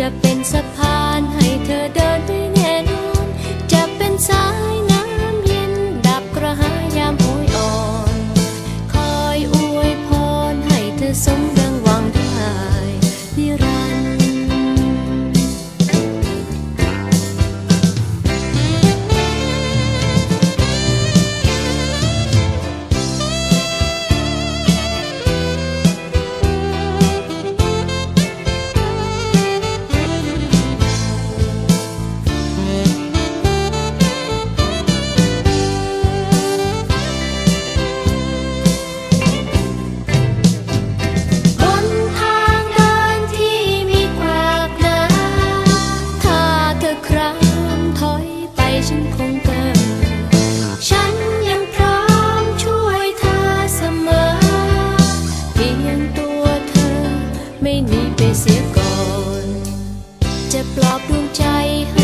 จะเป็นสัก ลอ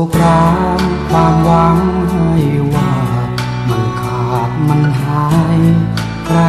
ก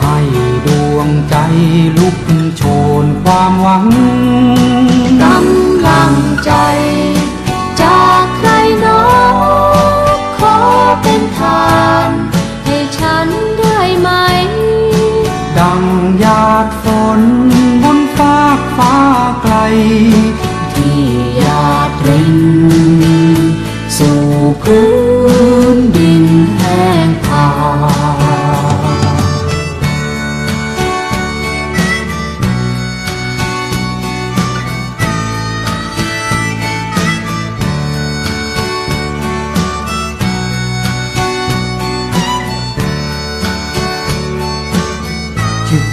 ให้ดวงใจลุกโชนความหวังกำลังใจจากใครหนอขอเป็นทาน ให้ฉันได้ไหม ดังหยาดฝนบนฟากฟ้าไกล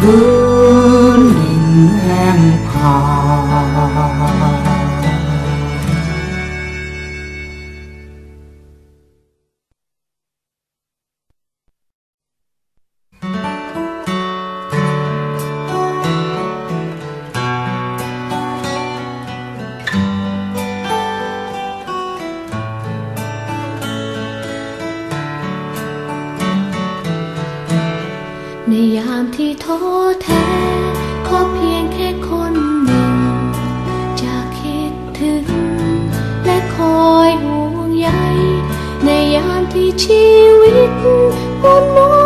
สู่พื้นดิ ยามที่ท้อแท้ ขอเพียงแค่คนหนึ่ง จะคิดถึง และคอยห่วงใยในยามที่ชีวิตมนม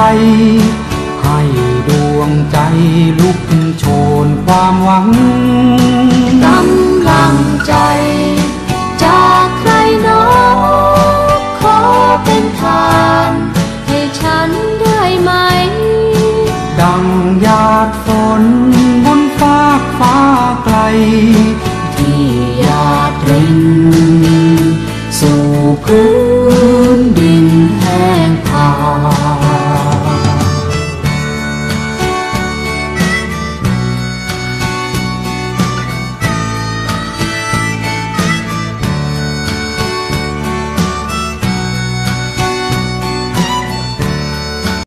ใจให้ดวงใจลุกโชนความหวัง